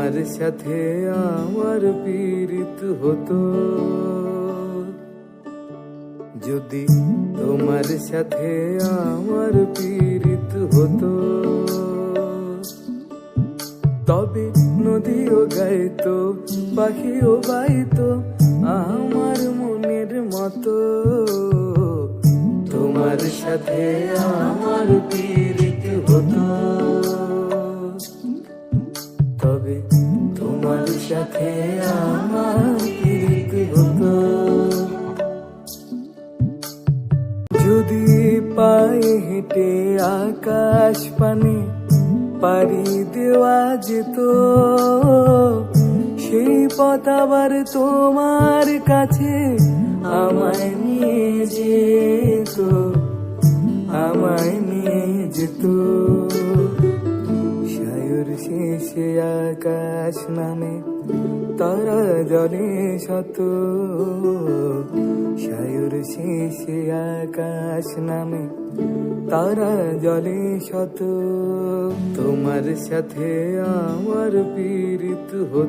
তোমার সাথে আমার পীড়িত হতো। যদি তোমার সাথে আমার পীড়িত হতো, তবে নদীও গাইতো, পাখিও গাইতো আমার মনের মতো। তোমার সাথে আমার পীড়িত তোমার সাথে আমার যদি পায়ে হেঁটে আকাশ পানে পাড়ি দেওয়া যেত, সেই পথ আবার তোমার কাছে আমায় নিয়ে যেত, আমায় নিয়ে যেত। আকাশ নামে তারা জলে শত। সায়ুর শেষে আকাশ নামে তারা জলে শত। তোমার সাথে আমার পীড়িত হতো